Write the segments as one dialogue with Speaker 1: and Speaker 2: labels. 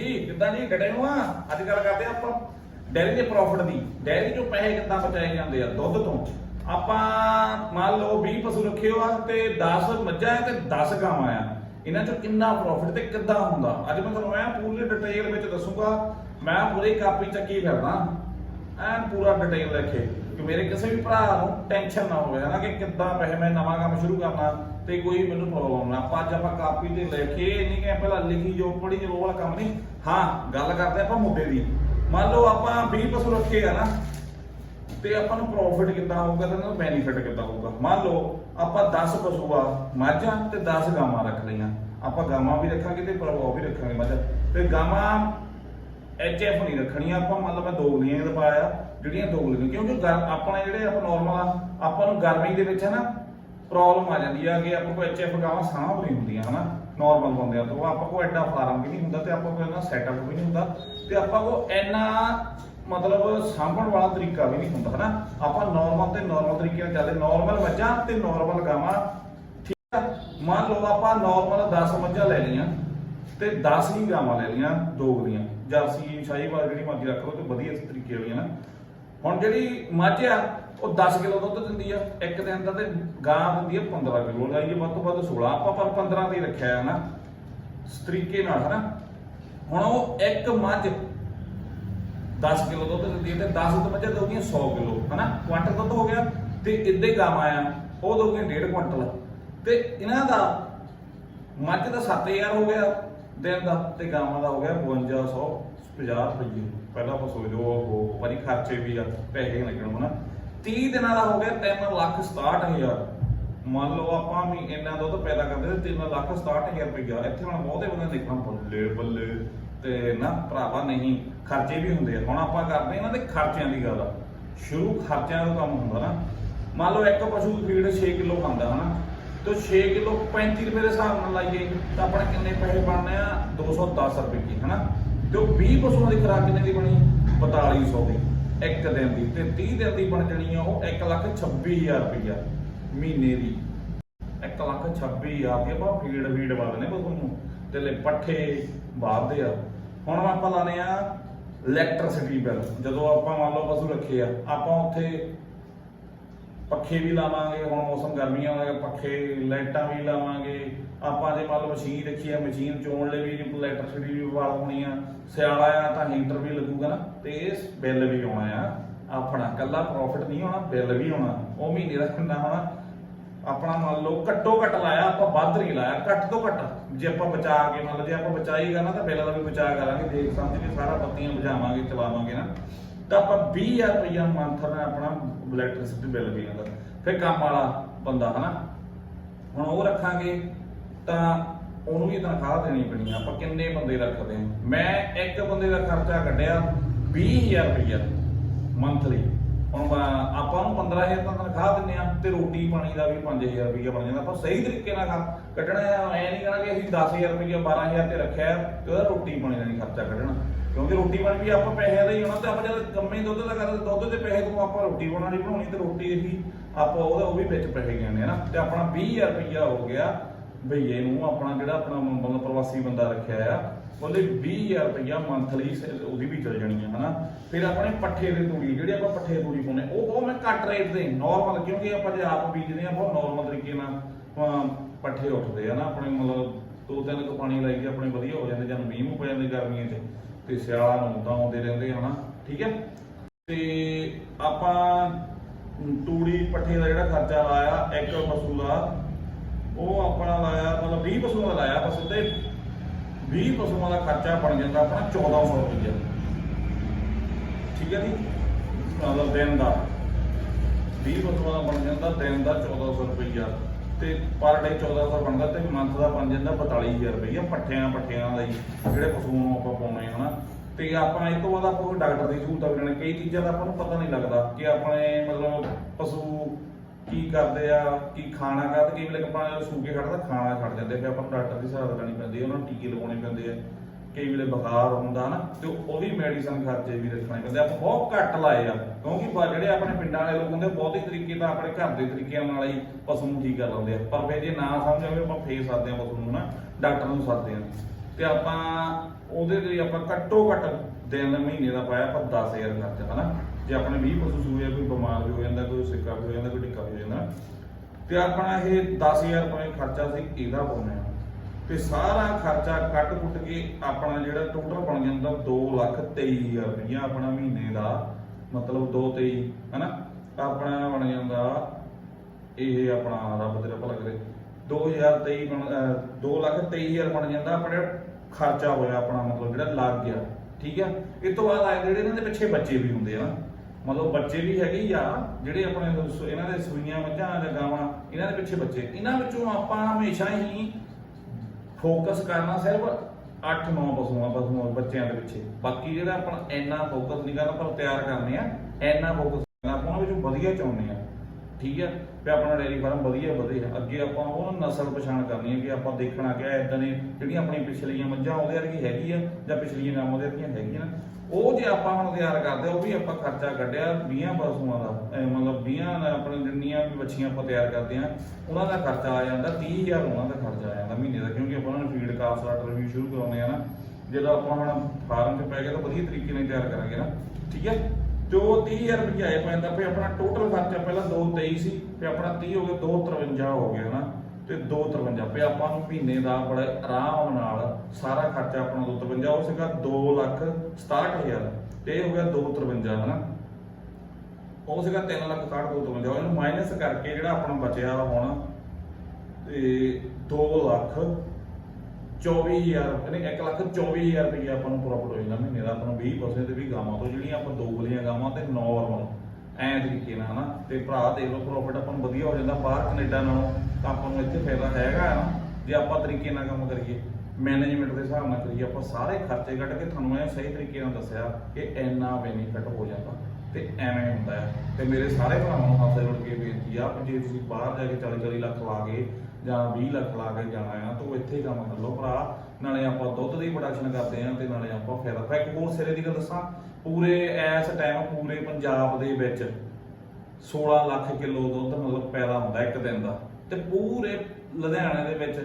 Speaker 1: ਜੀ, ਕਿੱਦਾਂ ਜੀ? ਡੜੇ ਨੂੰ ਆ? ਅੱਜ ਗੱਲ ਕਰਦੇ ਆ ਆਪਾਂ। ਡੈਰੀ ਦੇ ਪ੍ਰੋਫਿਟ ਦੀ। ਡੈਰੀ ਚੋਂ ਪੈਸੇ ਕਿੱਦਾਂ ਬਚਾਏ ਜਾਂਦੇ ਆ? ਦੁੱਧ ਤੋਂ। ਆਪਾਂ ਮੰਨ ਲਓ 20 ਪਸ਼ੂ ਰੱਖੇ ਹੋ ਆ ਤੇ 10 ਮੱਝਾਂ ਤੇ 10 ਗਾਵਾਂ ਆ। ਇਹਨਾਂ ਚੋਂ ਕਿੰਨਾ ਪ੍ਰੋਫਿਟ ਤੇ ਕਿੱਦਾਂ ਹੁੰਦਾ? ਅੱਜ ਮੈਂ ਤੁਹਾਨੂੰ ਐ ਪੂਰੀ ਡਿਟੇਲ ਵਿੱਚ ਦੱਸੂਗਾ। ਮੈਂ ਪੂਰੀ ਕਾਪੀ ਚੱਕੀ ਫਿਰਦਾ। ਐਨ ਪੂਰਾ ਡਿਟੇਲ ਲਿਖੇ ਕਿ। ਮੇਰੇ ਕਿਸੇ ਵੀ ਭਰਾ ਨੂੰ ਟੈਨਸ਼ਨ ਨਾ ਹੋਵੇ। ਹਨਾ ਕਿ ਕਿੱਦਾਂ ਪੈਸੇ ਮੈਂ ਨਵਾਂ ਕੰਮ ਸ਼ੁਰੂ ਕਰਨਾ। ਤੇ ਕੋਈ ਮੈਨੂੰ ਪ੍ਰੋਬਲਮ ਨਾ। ਆਪਾਂ ਅੱਜ ਆਪਾਂ ਕਾਪੀ ਤੇ ਲਿਖੇ ਨਹੀਂ ਕਿ ਪਹਿਲਾਂ ਲਿਖੀ ਜੋ ਪੜੀ ਜੋ ਵਾਲਾ ਕੰਮ ਨਹੀਂ। ਹਾਂ, ਗੱਲ ਕਰਦੇ ਆਪਾਂ ਮੁੱਦੇ ਦੀ। ਮੰਨ ਲਓ ਆਪਾਂ 20 ਪਸ਼ੂ ਰੱਖੇ ਆ ਨਾ, ਤੇ ਆਪਾਂ ਨੂੰ ਪ੍ਰੋਫਿਟ ਕਿੱਦਾਂ ਹੋਊਗਾ ਤੇ ਇਹਨਾਂ ਬੈਨੀਫਿਟ ਕਿੱਦਾਂ ਹੋਊਗਾ? ਮੰਨ ਲਓ ਆਪਾਂ 10 ਪਸ਼ੂ ਆ, ਮੱਝਾਂ ਤੇ 10 ਗਾਵਾਂ ਰੱਖ ਲਈਆਂ। ਆਪਾਂ ਗਾਵਾਂ ਵੀ ਰੱਖਾਂਗੇ ਤੇ ਪ੍ਰਭਾਵ ਵੀ ਰੱਖਾਂਗੇ ਮੱਝਾਂ। ਤੇ ਗਾਵਾਂ ਐਚਐਫ ਨਹੀਂ ਰੱਖਣੀਆਂ, ਆਪਾਂ ਮੰਨ ਲਓ ਮੈਂ ਦੋਗਲੀਆਂ ਦਾ ਪਾਇਆ ਜਿਹੜੀਆਂ ਦੋਗਲੀਆਂ ਕਿਉਂਕਿ ਆਪਣੇ ਜਿਹੜੇ ਆਪਾਂ ਨਾਰਮਲ ਆਪਾਂ ਨੂੰ ਗਰਮੀ ਦੇ ਵਿੱਚ ਹੈ ਨਾ ਪ੍ਰੋਬਲਮ ਆ ਜਾਂਦੀ ਆ ਕਿ ਆਪਾਂ ਕੋਈ ਐਚਐਫ ਗਾਵਾਂ ਸਾਂਭ ਨਹੀਂ ਹੁੰਦੀਆਂ, ਹਨਾ? ਨਾਰਮਲ ਬੰਦਿਆਂ ਤੋਂ ਆਪਾਂ ਕੋਲ ਐਡਾ ਫਾਰਮ ਵੀ ਨਹੀਂ ਹੁੰਦਾ ਤੇ ਆਪਾਂ ਕੋਲ ਇਹਨਾਂ ਸੈਟਅਪ ਵੀ ਨਹੀਂ ਹੁੰਦਾ ਤੇ ਆਪਾਂ ਕੋਲ ਇੰਨਾ ਮਤਲਬ ਸਾਂਭਣ ਵਾਲਾ ਤਰੀਕਾ ਵੀ ਨਹੀਂ ਹੁੰਦਾ, ਹਨਾ? ਆਪਾਂ ਨਾਰਮਲ ਤੇ ਨਾਰਮਲ ਤਰੀਕੇ ਨਾਲ ਚੱਲਦੇ ਨਾਰਮਲ ਮੱਝਾਂ ਤੇ ਨਾਰਮਲ ਗਾਵਾਂ, ਠੀਕ ਆ? ਮੰਨ ਲਓ ਆਪਾਂ ਨਾਰਮਲ 10 ਮੱਝਾਂ ਲੈ ਲਈਆਂ ਤੇ 10 ਹੀ ਗਾਵਾਂ ਲੈ ਲਈਆਂ ਦੋਗਲੀਆਂ ਜਰਸੀ ਸ਼ਾਹੀਵਾਲ ਜਿਹੜੀ ਮਰਜ਼ੀ ਰੱਖ ਲਓ ਤੇ ਵਧੀਆ ਤਰੀਕੇ ਵਾਲੀਆਂ ਨਾ ਹੁਣ ਜਿਹੜੀ ਮੱਝ ਆ ਉਹ 10 ਕਿਲੋ ਦੁੱਧ ਦਿੰਦੀ ਆ, ਇੱਕ ਦਿਨ ਦਾ ਤੇ ਗਾਂ ਦਿੰਦੀ ਆ 15 ਕਿਲੋ। ਲਾਈਏ ਵੱਧ ਤੋਂ ਵੱਧ 16 ਆਪਾਂ ਪਰ 15 ਤੇ ਰੱਖਿਆ ਹੈ ਨਾ। ਤਰੀਕੇ ਨਾਲ, ਹਨਾ? ਹੁਣ ਉਹ ਇੱਕ ਮੱਝ 10 ਕਿਲੋ ਦੁੱਧ ਦਿੰਦੀ ਹੈ ਤੇ 10 ਤੋਂ ਮੱਝਾਂ ਦੋਗੀਆਂ 100 ਕਿਲੋ, ਹਨਾ? ਕੁਆਂਟਲ ਦੁੱਧ ਹੋ ਗਿਆ ਤੇ ਇੱਦਾਂ ਗਾਵਾਂ ਆ ਉਹ ਦੋਗੀਆਂ 1.5 ਕੁਆਂਟਲ। ਤੇ ਇਹਨਾਂ ਦਾ ਮੱਝ ਦਾ 7000 ਹੋ ਗਿਆ ਦਿਨ ਦਾ ਤੇ ਗਾਵਾਂ ਦਾ ਹੋ ਗਿਆ 5250 ਰੁਪਏ ਪਹਿਲਾਂ ਆਪਾਂ ਸੋਚ ਲਓ, ਉਹ ਵਾਰੀ ਖਰਚੇ ਵੀ ਆ, ਪੈਸੇ ਲੱਗਣ ਹਨਾ। 30 ਦਿਨਾਂ ਦਾ ਹੋ ਗਿਆ 3 ਲੱਖ 67000 ਮੰਨ ਲਓ ਆਪਾਂ ਵੀ ਇੰਨਾ ਦੁੱਧ ਪੈਦਾ ਕਰਦੇ ਤੇ 3 ਲੱਖ 67000 ਰੁਪਏ ਇੱਥੇ ਹੁਣ ਬਹੁਤੇ ਬੰਦੇ ਦੇਖਣ ਬੱਲੇ ਬੱਲੇ। ਤੇ ਨਾ, ਭਰਾਵਾ ਨਹੀਂ, ਖਰਚੇ ਵੀ ਹੁੰਦੇ ਆ। ਹੁਣ ਆਪਾਂ ਕਰਦੇ ਇਹਨਾਂ ਦੇ ਖਰਚਿਆਂ ਦੀ ਗੱਲ ਸ਼ੁਰੂ ਖਰਚਿਆਂ ਦਾ ਕੰਮ ਹੁੰਦਾ ਨਾ। ਮੰਨ ਲਓ ਇੱਕ ਪਸ਼ੂ ਦੀ ਫੀਡ 6 ਕਿਲੋ ਖਾਂਦਾ, ਹਨਾ? ਤੇ 6 ਕਿਲੋ 35 ਰੁਪਏ ਦੇ ਹਿਸਾਬ ਨਾਲ ਲਾਈਏ, ਤਾਂ ਆਪਣੇ ਕਿੰਨੇ ਪੈਸੇ ਬਣਨੇ ਆ? 210 ਰੁਪਏ ਕੀ, ਹਨਾ? ਤੇ ਉਹ 20 ਪਸ਼ੂਆਂ ਦੀ ਖੁਰਾਕ ਕਿੰਨੇ ਦੀ ਬਣੀ? 4200 ਦੀ। ਇੱਕ ਦਿਨ ਦੀ ਤੇ 30 ਦਿਨ ਦੀ ਬਣ ਜਾਣੀ ਆ ਉਹ 1 ਲੱਖ 26000 ਰੁਪਇਆ ਮਹੀਨੇ ਦੀ। 1 ਲੱਖ 26000 ਦੀ ਆਪਾਂ ਫੀਡ ਫੀਡ ਵਾਲਨੇ ਪਸ਼ੂ ਨੂੰ ਤੇ ਲੈ ਪੱਠੇ ਬਾਹਦੇ ਆ। ਹੁਣ ਆਪਾਂ ਲਾਣੇ ਆ ਇਲੈਕਟ੍ਰਿਸਿਟੀ ਬਿੱਲ ਜਦੋਂ ਆਪਾਂ ਮੰਨ ਲਓ ਪਸ਼ੂ ਰੱਖੇ ਆ, ਆਪਾਂ ਉੱਥੇ ਪੱਖੇ ਵੀ ਲਾਵਾਂਗੇ, ਹੁਣ ਮੌਸਮ ਗਰਮੀਆਂ ਦਾ ਪੱਖੇ, ਲਾਈਟਾਂ ਵੀ ਲਾਵਾਂਗੇ। ਆਪਾਂ ਜੇ ਮੰਨ ਲਓ ਮਸ਼ੀਨ ਰੱਖੀ ਆ, ਮਸ਼ੀਨ ਚੋਣ ਲਈ ਵੀ ਇਲੈਕਟ੍ਰਿਸਿਟੀ ਵੀ ਵਾਲ ਹੋਣੀ ਆ। ਸਿਆਲਾ ਆ ਤਾਂ ਹੀਟਰ ਵੀ ਲੱਗੂਗਾ ਨਾ। ਤੇ ਇਹ ਬਿੱਲ ਵੀ ਆਉਣਾ ਆ, ਆਪਣਾ ਕੱਲਾ ਪ੍ਰੋਫਿਟ ਨਹੀਂ ਹੋਣਾ, ਬਿੱਲ ਵੀ ਆਉਣਾ ਉਹ ਮਹੀਨੇ ਦਾ ਕਿੰਨਾ ਹੋਣਾ? ਆਪਣਾ ਮੰਨ ਲਓ ਘੱਟੋ ਘੱਟ ਲਾਇਆ, ਆਪਾਂ ਵੱਧ ਨਹੀਂ ਲਾਇਆ, ਘੱਟ ਤੋਂ ਘੱਟ। ਜੇ ਆਪਾਂ ਬਚਾ ਕੇ, ਮੰਨ ਲਓ ਜੇ ਆਪਾਂ ਬਚਾਈਗਾ ਨਾ, ਤਾਂ ਬਿੱਲ ਦਾ ਵੀ ਬਚਾ ਕਰਾਂਗੇ, ਦੇਖ ਸਮਝ ਕੇ ਸਾਰਾ ਬੱਤੀਆਂ ਬੁਝਾਵਾਂਗੇ, ਚਲਾਵਾਂਗੇ ਨਾ। ਤਾਂ ਆਪਾਂ 20000 ਰੁਪਇਆ ਮੰਥ ਦਾ ਆਪਣਾ ਇਲੈਕਟ੍ਰਿਸਿਟੀ ਬਿੱਲ ਵੀ ਆਉਂਦਾ। ਫਿਰ ਕੰਮ ਵਾਲਾ ਬੰਦਾ, ਹਨਾ? ਹੁਣ ਉਹ ਰੱਖਾਂਗੇ, ਤਾਂ ਉਹਨੂੰ ਵੀ ਤਨਖਾਹ ਦੇਣੀ ਪੈਣੀ ਆਪਾਂ ਕਿੰਨੇ ਬੰਦੇ ਰੱਖਦੇ ਆ? ਮੈਂ ਇੱਕ ਬੰਦੇ ਦਾ ਖਰਚਾ ਕੱਢਿਆ 20000 ਰੁਪਇਆ ਮੰਥਲੀ ਹੁਣ ਆਪਾਂ ਨੂੰ 15000 ਤਾਂ ਤਨਖਾਹ ਦਿੰਨੇ ਆ ਤੇ ਰੋਟੀ ਪਾਣੀ ਦਾ ਵੀ 5000 ਰੁਪਇਆ ਬਣ ਜਾਂਦਾ। ਆਪਾਂ ਸਹੀ ਤਰੀਕੇ ਨਾਲ ਕੱਢਣਾ ਐ ਨਹੀਂ ਕਹਣਾ ਕਿ ਅਸੀਂ 10000 ਰੁਪਇਆ 12000 ਤੇ ਰੱਖਿਆ ਤੇ ਉਹਦਾ ਰੋਟੀ ਪਾਣੀ ਦਾ ਨਹੀਂ ਖਰਚਾ ਕੱਢਣਾ। ਕਿਉਂਕਿ ਰੋਟੀ ਪਾਣੀ ਵੀ ਆਪਾਂ ਪੈਸੇ ਦਾ ਹੀ ਹੋਣਾ ਤੇ ਆਪਾਂ ਜਦ ਕੰਮੇ ਦੁੱਧ ਦਾ ਕਰਦੇ, ਦੁੱਧ ਦੇ ਪੈਸੇ ਤੋਂ ਆਪਾਂ ਰੋਟੀ ਬਣਾਉਣੀ ਬਣਾਉਣੀ ਤੇ ਰੋਟੀ ਇਹੀ ਆਪਾਂ ਉਹਦਾ ਉਹ ਵੀ ਵਿੱਚ ਪੈਸੇ ਗਿਣਨੇ ਆ ਨਾ। ਤੇ ਆਪਣਾ 20000 ਰੁਪਇਆ ਹੋ ਗਿਆ ਭਈਏ ਨੂੰ ਆਪਣਾ ਜਿਹੜਾ ਆਪਣਾ ਮਤਲਬ ਪ੍ਰਵਾਸੀ ਬੰਦਾ ਰੱਖਿਆ ਆ, ਉਹਦੇ 20000 ਰੁਪਇਆ ਮੰਥਲੀ ਉਹਦੀ ਵੀ ਚਲ ਜਾਣੀ। ਹਨਾ ਫਿਰ ਆਪਣੇ ਪੱਠੇ ਦੇ ਤੂੜੀ, ਜਿਹੜੇ ਆਪਾਂ ਪੱਠੇ ਤੂੜੀ ਪਾਉਨੇ ਉਹ ਉਹ ਮੈਂ ਘੱਟ ਰੇਟ ਦੇ ਨਾਰਮਲ ਕਿਉਂਕਿ ਆਪਾਂ ਜੇ ਆਪ ਬੀਜਦੇ ਆ ਬਹੁਤ ਨਾਰਮਲ ਤਰੀਕੇ ਨਾਲ ਪੱਠੇ ਉੱਠਦੇ ਆ ਨਾ, ਆਪਣੇ ਮਤਲਬ ਦੋ ਤਿੰਨ ਕੁ ਪਾਣੀ ਲਾਈ ਦੇ ਆਪਣੇ ਵਧੀਆ ਹੋ ਜਾਂਦੇ, ਜਦ ਮੀਂਹ ਮੂੰਹ ਪੈ ਜਾਂਦੇ ਗਰਮੀਆਂ 'ਚ, ਤੇ ਸਿਆਲਾਂ ਨੂੰ ਤਾਂ ਆਉਂਦੇ ਰਹਿੰਦੇ ਹਨਾ, ਠੀਕ ਹੈ? ਤੇ ਆਪਾਂ ਤੂੜੀ, ਪੱਠੇ ਦਾ ਜਿਹੜਾ ਖਰਚਾ ਲਾਇਆ, ਇੱਕ ਪਸ਼ੂ ਦਾ, ਉਹ ਆਪਣਾ ਲਾਇਆ, ਮਤਲਬ 20 ਪਸ਼ੂਆਂ ਦਾ ਲਾਇਆ, ਆਪਾਂ ਤੇ 20 ਪਸ਼ੂਆਂ ਦਾ ਖਰਚਾ ਬਣ ਜਾਂਦਾ, ਆਪਣਾ 1400 ਰੁਪਏ ਠੀਕ ਹੈ ਜੀ? ਮਤਲਬ ਦਿਨ ਦਾ। 20 ਪਸ਼ੂਆਂ ਦਾ ਬਣ ਜਾਂਦਾ, ਦਿਨ ਦਾ 1400 ਰੁਪਈਆ। ਤੇ ਪਰ ਡੇ 1400 ਬਣਦਾ ਤੇ ਮੰਥ ਦਾ ਬਣ ਜਾਂਦਾ 42000 ਰੁਪਈਆ, ਪੱਠਿਆਂ ਪੱਠਿਆਂ ਦਾ ਹੀ ਜਿਹੜੇ ਪਸ਼ੂ ਨੂੰ ਆਪਾਂ ਪਾਉਣੇ ਹਨਾ। ਤੇ ਆਪਾਂ ਇਹ ਤੋਂ ਬਾਅਦ ਆਪਾਂ ਕੋਈ ਡਾਕਟਰ ਦੀ ਸਹੂਲਤ ਵੀ ਲੈਣੀ, ਕਈ ਚੀਜ਼ਾਂ ਦਾ ਆਪਾਂ ਨੂੰ ਪਤਾ ਨਹੀਂ ਲੱਗਦਾ ਕਿ ਆਪਣੇ ਮਤਲਬ ਪਸ਼ੂ ਕੀ ਕਰਦੇ ਆ, ਕੀ ਖਾਣਾ ਕਾ ਕਈ ਵੇਲੇ ਆਪਾਂ ਸੂਕੇ ਖੜਦਾ ਖਾਣਾ ਛੱਡ ਜਾਂਦੇ ਫਿਰ ਆਪਾਂ ਨੂੰ ਡਾਕਟਰ ਦੀ ਸਹਾਇਤਾ ਲੈਣੀ ਪੈਂਦੀ ਹੈ ਉਹਨਾਂ ਨੂੰ ਟੀਕੇ ਲਗਾਉਣੇ ਪੈਂਦੇ ਆ। ਕਈ ਵੇਲੇ ਬੁਖਾਰ ਹੁੰਦਾ ਨਾ, ਤੇ ਉਹਦੀ ਮੈਡੀਸਨ ਖਰਚੇ ਵੀ ਰੱਖਣੇ ਪੈਂਦੇ ਆਪਾਂ ਬਹੁਤ ਘੱਟ ਲਾਏ ਆ, ਕਿਉਂਕਿ ਬਾ- ਜਿਹੜੇ ਆਪਣੇ ਪਿੰਡਾਂ ਵਾਲੇ ਲੋਕ ਹੁੰਦੇ ਬਹੁਤ ਹੀ ਤਰੀਕੇ ਨਾਲ ਆਪਣੇ ਘਰ ਦੇ ਤਰੀਕਿਆਂ ਨਾਲ ਹੀ ਪਸ਼ੂ ਨੂੰ ਠੀਕ ਕਰ ਲੈਂਦੇ ਆ, ਪਰ ਫਿਰ ਜੇ ਨਾ ਸਮਝ ਆਵੇ ਆਪਾਂ ਫੇਰ ਸਕਦੇ ਆ ਪਸ਼ੂ ਨੂੰ ਨਾ, ਡਾਕਟਰ ਨੂੰ ਸੱਦਦੇ ਆ। ਤੇ ਆਪਾਂ ਉਹਦੇ ਲਈ ਆਪਾਂ ਘੱਟੋ ਘੱਟ ਦਿਨ ਮਹੀਨੇ ਦਾ ਪਾਇਆ ਆਪਾਂ 10000 ਖਰਚਾ, ਹਨਾ? ਜੇ ਆਪਣੇ 20 ਪਸ਼ੂ ਸੂਏ ਕੋਈ ਬਿਮਾਰ ਵੀ ਹੋ ਜਾਂਦਾ, ਕੋਈ ਸਿੱਕਾ ਵੀ ਹੋ ਜਾਂਦਾ, ਕੋਈ ਟਿੱਕਾ ਵੀ ਹੋ ਜਾਂਦਾ, ਤੇ ਆਪਣਾ ਇਹ 10000 ਰੁਪਏ ਖਰਚਾ ਸੀ ਇਹਦਾ ਪਾਉਣੇ ਆ। ਤੇ ਸਾਰਾ ਖਰਚਾ ਕੱਟ ਕੁੱਟ ਕੇ ਆਪਣਾ ਜਿਹੜਾ ਟੋਟਲ ਬਣ ਜਾਂਦਾ 2 ਲੱਖ 23000 ਰੁਪਇਆ ਆਪਣਾ ਮਹੀਨੇ ਦਾ, ਮਤਲਬ 2 23 ਹਨਾ? ਆਪਣਾ ਬਣ ਜਾਂਦਾ ਇਹ ਆਪਣਾ ਰੱਬ ਤੇਰਾ ਭਲਾ ਕਰੇ। 2023 ਬਣ 2 ਲੱਖ 23000 ਬਣ ਜਾਂਦਾ, ਆਪਣੇ ਖਰਚਾ ਹੋਇਆ ਆਪਣਾ, ਮਤਲਬ ਜਿਹੜਾ ਲੱਗ ਗਿਆ, ਠੀਕ ਆ? ਇਸ ਤੋਂ ਬਾਅਦ ਆਏ ਜਿਹੜੇ ਇਹਨਾਂ ਦੇ ਪਿੱਛੇ ਬੱਚੇ ਵੀ ਹੁੰਦੇ ਆ ਮਤਲਬ ਬੱਚੇ ਵੀ ਹੈਗੇ ਆ, ਜਿਹੜੇ ਆਪਣੇ ਸ- ਇਹਨਾਂ ਦੇ ਸੂਈਆਂ ਮੱਝਾਂ ਜਾਂ ਗਾਵਾਂ, ਇਹਨਾਂ ਦੇ ਪਿੱਛੇ ਬੱਚੇ। ਇਹਨਾਂ ਵਿੱਚੋਂ ਆਪਾਂ ਹਮੇਸ਼ਾ ਹੀ ਫੋਕਸ ਕਰਨਾ ਸਿਰਫ 8-9 ਪਸ਼ੂਆਂ ਪਸ਼ੂਆਂ ਬੱਚਿਆਂ ਦੇ ਪਿੱਛੇ। ਬਾਕੀ ਜਿਹੜਾ ਆਪਣਾ ਇੰਨਾ ਫੋਕਸ ਨਹੀਂ ਕਰਨਾ ਪਰ ਤਿਆਰ ਕਰਨੇ ਆ, ਇੰਨਾ ਫੋਕਸ ਕਰਨਾ, ਆਪਾਂ ਉਹਨਾਂ ਵਿੱਚੋਂ ਵਧੀਆ ਚਾਹੁੰਦੇ ਆ। ਠੀਕ ਹੈ ਵੀ ਆਪਣਾ ਡੇਅਰੀ ਫਾਰਮ ਵਧੀਆ ਵਧੇ। ਅੱਗੇ ਆਪਾਂ ਉਹ ਨਸਲ ਪਛਾਣ ਕਰਨੀ ਹੈ ਕਿ ਆਪਾਂ ਦੇਖਣਾ ਕਿ ਇਦਾਂ ਨੇ ਜਿਹੜੀਆਂ ਆਪਣੀ ਪਿਛਲੀਆਂ ਮੱਝਾਂ ਉਹਦੇ ਵਰਗੀ ਹੈਗੀ ਆ ਜਾਂ ਪਿਛਲੀਆਂ ਗਾਵਾਂ ਉਹਦੇ ਵਰਗੀਆਂ ਹੈਗੀਆਂ। ਉਹ ਜੇ ਆਪਾਂ ਹੁਣ ਤਿਆਰ ਕਰਦੇ ਆ, ਉਹ ਵੀ ਆਪਾਂ ਖਰਚਾ ਕੱਢਿਆ 20 ਪਸ਼ੂਆਂ ਦਾ ਮਤਲਬ 20 ਆਪਣੇ ਜਿੰਨੀਆਂ ਵੀ ਬੱਚੀਆਂ ਆਪਾਂ ਤਿਆਰ ਕਰਦੇ ਆ ਉਹਨਾਂ ਦਾ ਖਰਚਾ ਆ ਜਾਂਦਾ 30000 ਉਹਨਾਂ ਦਾ ਖਰਚਾ ਆ ਜਾਂਦਾ ਮਹੀਨੇ ਦਾ ਕਿਉਂਕਿ ਆਪਾਂ ਉਹਨਾਂ ਨੂੰ ਫੀਡ ਕਾਸਟ ਆਰਡਰ ਵੀ ਸ਼ੁਰੂ ਕਰਾਉਂਦੇ ਆ ਨਾ। ਜਦੋਂ ਆਪਾਂ ਹੁਣ ਫਾਰਮ 'ਚ ਪੈ ਗਿਆ ਤਾਂ ਵਧੀਆ ਤਰੀਕੇ ਨਾਲ ਤਿਆਰ ਕਰਾਂਗੇ ਨਾ। ਠੀਕ ਹੈ ਜੋ 30000 ਰੁਪਏ ਆਏ ਪੈਂਦਾ ਫੇ ਆਪਣਾ ਟੋਟਲ ਖਰਚਾ ਪਹਿਲਾਂ 223 ਸੀ ਫੇ ਆਪਣਾ 30 ਹੋ ਗਿਆ 253 ਹੋ ਗਿਆ ਨਾ, ਤੇ 253 ਫੇ ਆਪਾਂ ਨੂੰ ਮਹੀਨੇ ਦਾ ਬੜੇ ਆਰਾਮ ਨਾਲ ਸਾਰਾ ਖਰਚਾ ਆਪਣਾ 253 ਉਹ ਸੀਗਾ 2 ਲੱਖ 67000 ਤੇ ਇਹ ਹੋ ਗਿਆ 253 ਹਨਾ। ਉਹ ਸੀਗਾ 3 ਲੱਖ 60 253 ਇਹਨੂੰ ਮਾਈਨਸ ਕਰਕੇ ਜਿਹੜਾ ਆਪਣਾ ਬਚਿਆ ਹੁਣ, ਤੇ 2 ਲੱਖ 24000 ਨਹੀਂ 1 ਲੱਖ 24000 ਰੁਪਏ ਆਪਾਂ ਨੂੰ ਪ੍ਰੋਫਿਟ ਹੋ ਜਾਂਦਾ ਮਹੀਨੇ ਦਾ। ਆਪਾਂ ਨੂੰ 20 ਪਰਸੈਂਟ ਤੇ ਵੀ ਗਾਵਾਂ ਤੋਂ ਜਿਹੜੀਆਂ ਆਪਾਂ ਦੋ ਗਲੀਆਂ ਗਾਵਾਂ ਤੇ ਨਾਰਮਲ ਐ ਤਰੀਕੇ ਨਾਲ, ਹਨਾ? ਤੇ ਭਰਾ, ਦੇਖ ਲਓ ਪ੍ਰੋਫਿਟ ਆਪਾਂ ਨੂੰ ਵਧੀਆ ਹੋ ਜਾਂਦਾ। ਬਾਹਰ ਕੈਨੇਡਾ ਨਾਲੋਂ ਤਾਂ ਆਪਾਂ ਨੂੰ ਇੱਥੇ ਫਾਇਦਾ ਹੈਗਾ ਨਾ ਜੇ ਆਪਾਂ ਤਰੀਕੇ ਨਾਲ ਕੰਮ ਕਰੀਏ ਮੈਨੇਜਮੈਂਟ ਦੇ ਹਿਸਾਬ ਨਾਲ ਕਰੀਏ, ਆਪਾਂ ਸਾਰੇ ਖਰਚੇ ਕੱਢ ਕੇ ਤੁਹਾਨੂੰ ਇਹ ਸਹੀ ਤਰੀਕੇ ਨਾਲ ਦੱਸਿਆ ਕਿ ਇੰਨਾ ਬੈਨੀਫਿਟ ਹੋ ਜਾਂਦਾ। ਤੇ ਐਵੇਂ ਹੁੰਦਾ ਹੈ ਤੇ ਮੇਰੇ ਸਾਰੇ ਭਰਾਵਾਂ ਨੂੰ ਹੱਥ ਜੋੜ ਕੇ ਬੇਨਤੀ ਆ ਕਿ ਜੇ ਤੁਸੀਂ ਬਾਹਰ ਜਾ ਕੇ 40 40 ਲੱਖ ਲਾ ਕੇ ਜਾਂ 20 ਲੱਖ ਲਾ ਕੇ ਜਾਣਾ ਆ, ਤਾਂ ਇੱਥੇ ਹੀ ਕੰਮ ਕਰ ਲਓ ਭਰਾ। ਨਾਲੇ ਆਪਾਂ ਦੁੱਧ ਦੀ ਪ੍ਰੋਡਕਸ਼ਨ ਕਰਦੇ ਆ ਤੇ ਨਾਲੇ ਆਪਾਂ ਫਾਇਦਾ ਫੈਕ ਹੋਰ ਸਿਰੇ ਦੀ ਗੱਲ ਦੱਸਾਂ। ਪੂਰੇ ਇਸ ਟਾਈਮ ਪੂਰੇ ਪੰਜਾਬ ਦੇ ਵਿੱਚ 16 ਲੱਖ ਕਿਲੋ ਦੁੱਧ ਮਤਲਬ ਪੈਦਾ ਹੁੰਦਾ ਇੱਕ ਦਿਨ ਦਾ। ਤੇ ਪੂਰੇ ਲੁਧਿਆਣੇ ਦੇ ਵਿੱਚ,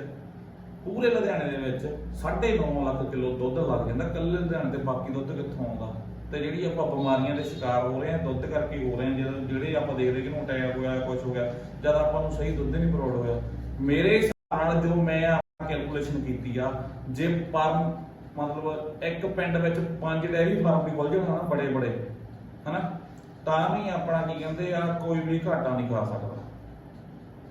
Speaker 1: ਪੂਰੇ ਲੁਧਿਆਣੇ ਦੇ ਵਿੱਚ 9.5 ਲੱਖ ਕਿਲੋ ਦੁੱਧ ਲੱਗ ਜਾਂਦਾ ਕੱਲੇ ਲੁਧਿਆਣੇ ਤੇ ਬਾਕੀ ਦੁੱਧ ਕਿੱਥੋਂ ਆਉਂਦਾ? ਤੇ ਜਿਹੜੀ ਆਪਾਂ ਬਿਮਾਰੀਆਂ ਦੇ ਸ਼ਿਕਾਰ ਹੋ ਰਹੇ ਆ, ਦੁੱਧ ਕਰਕੇ ਹੋ ਰਹੇ ਆ, ਜਿਹੜੇ ਆਪਾਂ ਦੇਖਦੇ ਕਿ ਨੂੰ ਅਟੈਕ ਹੋਇਆ ਕੁਝ ਹੋ ਗਿਆ, ਜਦ ਆਪਾਂ ਨੂੰ ਸਹੀ ਦੁੱਧ ਨਹੀਂ ਪ੍ਰੋਵਾਈਡ ਹੋਇਆ। ਮੇਰੇ ਹਿਸਾਬ ਨਾਲ ਜੋ ਮੈਂ ਕੈਲਕੂਲੇਸ਼ਨ ਕੀਤੀ ਆ, ਜੇ ਪਰ ਮਤਲਬ ਇੱਕ ਪਿੰਡ ਵਿੱਚ ਪੰਜ ਡੈਰੀ ਫਾਰਮ ਵੀ ਖੁੱਲ ਜਾਣ ਨਾ ਬੜੇ ਬੜੇ, ਹਨਾ, ਤਾਂ ਵੀ ਆਪਣਾ ਕੀ ਕਹਿੰਦੇ ਆ, ਕੋਈ ਵੀ ਘਾਟਾ ਨਹੀਂ ਖਾ ਸਕਦਾ।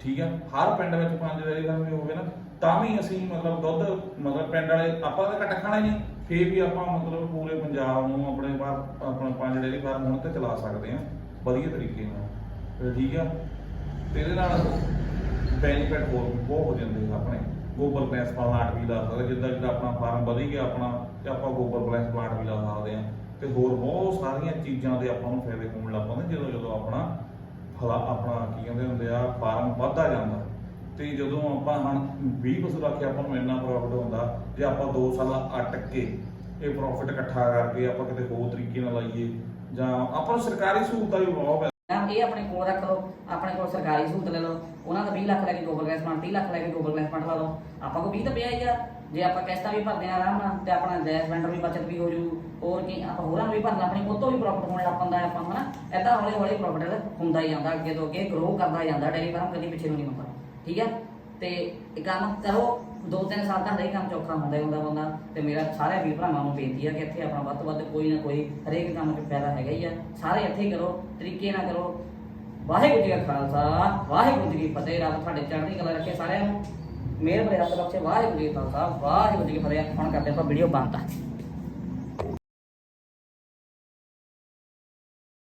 Speaker 1: ਠੀਕ ਹੈ ਹਰ ਪਿੰਡ ਵਿੱਚ ਪੰਜ ਡੇਅਰੀ ਫਾਰਮ ਵੀ ਹੋਵੇ ਨਾ, ਤਾਂ ਵੀ ਅਸੀਂ ਮਤਲਬ ਦੁੱਧ, ਮਤਲਬ ਪਿੰਡ ਵਾਲੇ ਆਪਾਂ ਤਾਂ ਘੱਟ ਖਾਣਾ ਹੀ ਫੇਰ ਵੀ ਆਪਾਂ ਮਤਲਬ ਪੂਰੇ ਪੰਜਾਬ ਨੂੰ ਆਪਣੇ ਬਾਹਰ, ਆਪਣਾ ਪੰਜ ਡੇਅਰੀ ਫਾਰਮ ਹੁਣ ਤੇ ਚਲਾ ਸਕਦੇ ਹਾਂ ਵਧੀਆ ਤਰੀਕੇ ਨਾਲ। ਠੀਕ ਆ? ਤੇ ਇਹਦੇ ਨਾਲ ਬੈਨੀਫਿਟ ਹੋਰ ਵੀ ਬਹੁਤ ਹੋ ਜਾਂਦੇ ਆ ਆਪਣੇ। ਗੋਬਰ ਗੈਸ ਪਲਾਂਟ ਵੀ ਲਾ ਸਕਦੇ, ਜਿੱਦਾਂ ਜਿੱਦਾਂ ਆਪਣਾ ਫਾਰਮ ਵਧੀ ਗਿਆ ਆਪਣਾ, ਤੇ ਆਪਾਂ ਗੋਬਰ ਗੈਸ ਪਲਾਂਟ ਵੀ ਲਾ ਸਕਦੇ ਆ। ਤੇ ਹੋਰ ਬਹੁਤ ਸਾਰੀਆਂ ਚੀਜ਼ਾਂ ਦੇ ਆਪਾਂ ਨੂੰ ਫਾਇਦੇ ਹੋਣ ਲੱਗ ਪੈਂਦੇ, ਜਦੋਂ ਜਦੋਂ ਆਪਣਾ ਫਲਾ, ਆਪਣਾ ਕੀ ਕਹਿੰਦੇ ਹੁੰਦੇ ਆ, ਫਾਰਮ ਵੱਧਦਾ ਜਾਂਦਾ। ਤੇ ਜਦੋਂ ਆਪਾਂ ਹੁਣ 20 ਪਸ਼ੂ ਰੱਖੇ ਆਪਾਂ ਨੂੰ ਇੰਨਾ ਪ੍ਰੋਫਿਟ ਹੁੰਦਾ, ਜੇ ਆਪਾਂ 2 ਸਾਲ ਅਟਕ ਕੇ ਇਹ ਪ੍ਰੋਫਿਟ ਇਕੱਠਾ ਕਰਕੇ ਆਪਾਂ ਕਿਤੇ ਹੋਰ ਤਰੀਕੇ ਨਾਲ ਲਾਈਏ, ਜਾਂ ਆਪਾਂ ਨੂੰ ਸਰਕਾਰੀ ਸਹੂਲਤਾਂ ਵੀ ਬਹੁਤ ਮਿਲ-
Speaker 2: ਇਹ ਆਪਣੇ ਕੋਲ ਰੱਖ ਲਓ, ਆਪਣੇ ਕੋਲ ਸਰਕਾਰੀ ਸਹੂਲਤ ਲੈ ਲਓ। ਉਹਨਾਂ ਦਾ 20 ਲੱਖ ਲੈ ਕੇ ਗੋਬਰ ਗੈਸ ਪਲਾਂਟ 30 ਲੱਖ ਲੈ ਕੇ ਗੋਬਰ ਗੈਸ ਪਲਾਂਟ ਲਾ ਲਓ। ਆਪਾਂ ਕੋਲ 20 ਤਾਂ ਪਿਆ ਹੀ ਆ। ਜੇ ਆਪਾਂ ਕਿਸ਼ਤਾਂ ਵੀ ਭਰਦੇ ਆ ਆਰਾਮ ਨਾਲ, ਤੇ ਆਪਣਾ ਗੈਸ ਸਿਲੰਡਰ ਵੀ ਬਚਤ ਵੀ ਹੋ ਜੂ। ਹੋਰ ਕੀ, ਆਪਾਂ ਹੋਰਾਂ ਨੂੰ ਵੀ ਭਰਨਾ, ਆਪਣੀ ਉਹ ਤੋਂ ਵੀ ਪ੍ਰੋਫਿਟ ਹੋਣ ਲੱਗ ਪੈਂਦਾ ਆਪਾਂ ਨੂੰ ਹਨਾ? ਏਦਾਂ ਹੌਲੀ ਹੌਲੀ ਪ੍ਰੋਫਿਟ ਹੁੰਦਾ ਹੀ ਜਾਂਦਾ, ਅੱਗੇ ਤੋਂ ਅੱਗੇ ਗਰੋ ਕਰਦਾ ਜਾਂਦਾ ਡੇਰੀ ਫਾਰਮ, ਕਦੀ ਪਿੱਛੇ ਨੂੰ ਨਹੀਂ ਹੁੰਦਾ। ਠੀਕ ਹੈ ਤੇ ਕੰਮ ਕਰੋ ਦੋ ਤਿੰਨ ਸਾਲ ਤੱਕ ਹਰੇਕ ਕੰਮ ਚੌਖਾ ਹੁੰਦਾ ਹੀ ਹੁੰਦਾ ਬੰਦਾ, ਤੇ ਮੇਰਾ ਸਾਰੇ ਵੀਰ ਭਰਾਵਾਂ ਨੂੰ ਬੇਨਤੀ ਆ ਕਿ ਇੱਥੇ ਆਪਣਾ ਵੱਧ ਤੋਂ ਵੱਧ ਕੋਈ ਨਾ ਕੋਈ ਹਰੇਕ ਕੰਮ 'ਚ ਫਾਇਦਾ ਹੈਗਾ ਹੀ ਆ। ਸਾਰੇ ਇੱਥੇ ਹੀ ਕਰੋ, ਤਰੀਕੇ ਨਾਲ ਕਰੋ। ਵਾਹਿਗੁਰੂ ਜੀ ਕਾ ਖਾਲਸਾ, ਵਾਹਿਗੁਰੂ ਜੀ ਕੀ ਫਤਿਹ, ਰੱਬ ਤੁਹਾਡੇ ਚੜ੍ਹਦੀ ਕਲਾ ਰੱਖੇ ਸਾਰਿਆਂ ਨੂੰ। ਮੇਰੇ ਭਰੇ ਹੱਥ ਬਖਸ਼ੇ, ਵਾਹਿਗੁਰੂ ਜੀ ਕਾ ਖਾਲਸਾ, ਵਾਹਿਗੁਰੂ ਜੀ ਕੀ ਫਤਿਹ। ਹੁਣ ਕਰਦੇ ਆਪਾਂ ਵੀਡੀਓ ਬੰਦ।